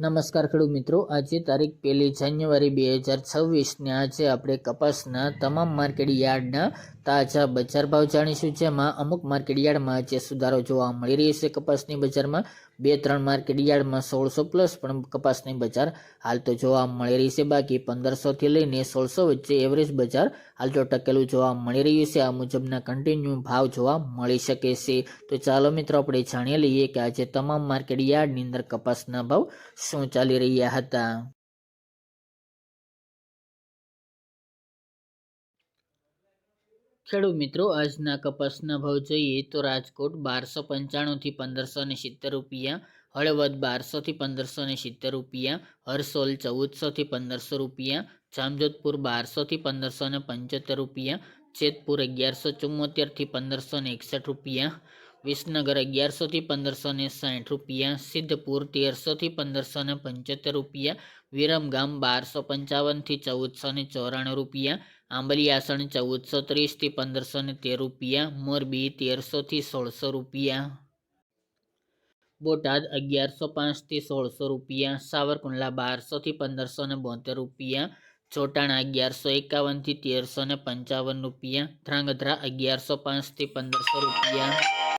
નમસ્કાર ખેડૂત મિત્રો. આજે તારીખ પહેલી જાન્યુઆરી બે હજાર છવ્વીસને આજે આપણે કપાસના તમામ માર્કેટ યાર્ડના તાજા બજાર ભાવ જાણીશું, જેમાં અમુક માર્કેટ યાર્ડમાં આજે સુધારો જોવા મળી રહ્યો છે. કપાસની બજારમાં બે ત્રણ માર્કેટ યાર્ડમાં સોળસો પ્લસ પણ કપાસની બજાર હાલ તો જોવા મળી રહી છે. બાકી પંદરસોથી લઈને સોળસો વચ્ચે એવરેજ બજાર હાલ તો ટકેલું જોવા મળી રહ્યું છે. આ મુજબના કન્ટિન્યુ ભાવ જોવા મળી શકે છે. તો ચાલો મિત્રો, આપણે જાણી લઈએ કે આજે તમામ માર્કેટ યાર્ડની અંદર કપાસના ભાવ શું ચાલી રહ્યા હતા? ખેડૂત મિત્રો, આજના કપાસના ભાવ જોઈએ તો રાજકોટ બારસો પંચાણુંથી પંદરસો ને સિત્તેર રૂપિયા, હળવદ બારસોથી પંદરસો ને સિત્તેર રૂપિયા, હરસોલ ચૌદસોથી પંદરસો રૂપિયા, જામજોધપુર બારસોથી પંદરસો ને પંચોતેર રૂપિયા, જેતપુર અગિયારસો ચુમ્મોતેરથી પંદરસો ને એકસઠ રૂપિયા વિસનગર અગિયારસોથી પંદરસો ને સાઠ રૂપિયા સિદ્ધપુર તેરસોથી પંદરસો ને પંચોતેર રૂપિયા વિરમગામ બારસો પંચાવનથી ચૌદસો ને ચોરાણું રૂપિયા આંબલિયાસણ ચૌદસો ત્રીસથી પંદરસો ને તેર રૂપિયા મોરબી તેરસોથી સોળસો રૂપિયા બોટાદ અગિયારસો પાંચથી સોળસો રૂપિયા સાવરકુંડલા બારસોથી પંદરસો ને બોતેર રૂપિયા ચોટાણા અગિયારસો એકાવનથી તેરસો ને પંચાવન રૂપિયા ધ્રાંગધ્રા અગિયારસો પાંચથી પંદરસો રૂપિયા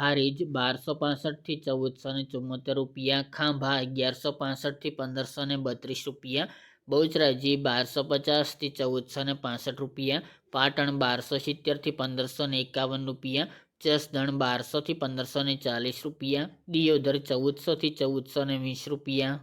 હારીજ બારસો પાસઠથી ચૌદસો ને ચુમ્મોતેર રૂપિયા, ખાંભા અગિયારસો પાસઠથી પંદરસો ને બત્રીસ રૂપિયા, બહુચરાજી બારસો પચાસથી ચૌદસો ને પાસઠ રૂપિયા, પાટણ બારસો સિત્તેરથી પંદરસો ને એકાવન રૂપિયા, જસદણ બારસોથી પંદરસો ને ચાલીસ રૂપિયા, દિયોદર ચૌદસોથી ચૌદસો ને વીસ રૂપિયા.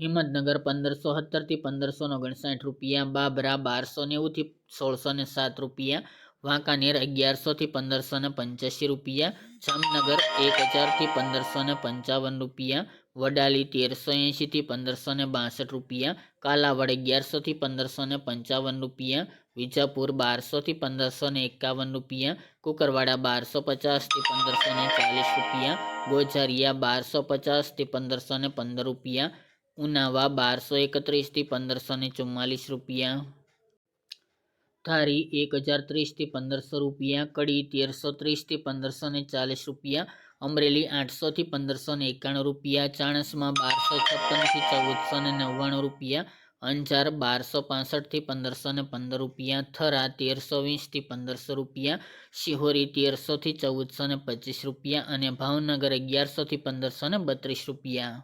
હિંમતનગર પંદરસો સત્તરથી પંદરસો ને ઓગણસાઠ રૂપિયા, બાબરા બારસો નેવુંથી સોળસો ને સાત રૂપિયા વાંકાનેર અગિયારસોથી પંદરસો ને પંચ્યાસી રૂપિયા, જામનગર એક હજારથી પંદરસો ને પંચાવન રૂપિયા, વડાલી તેરસો એંશીથી પંદરસો ને બાસઠ રૂપિયા, કાલાવડ અગિયારસોથી પંદરસો ને પંચાવન રૂપિયા, વિજાપુર બારસોથી પંદરસો ને એકાવન રૂપિયા, કુકરવાડા બારસો પચાસથી પંદરસો ને ચાલીસ રૂપિયા ગોઝારિયા બારસો પચાસથી પંદરસો ને પંદર રૂપિયા, ઉનાવા બારસો એકત્રીસથી પંદરસો ને ચુમ્માલીસ રૂપિયા. ધારી એક હજાર ત્રીસથી પંદરસો રૂપિયા, કડી તેરસો ત્રીસથી પંદરસો ને ચાલીસ રૂપિયા, અમરેલી આઠસોથી પંદરસો ને એકાણું રૂપિયા, ચાણસમાં બારસો છપ્પનથી ચૌદસો ને નવ્વાણું રૂપિયા, અંજાર બારસો પાસઠથી પંદરસો ને પંદર રૂપિયા, થરા તેરસો વીસથી પંદરસો રૂપિયા, શિહોરી તેરસોથી ચૌદસો ને પચીસ રૂપિયા અને ભાવનગર અગિયારસોથી પંદરસો ને બત્રીસ રૂપિયા.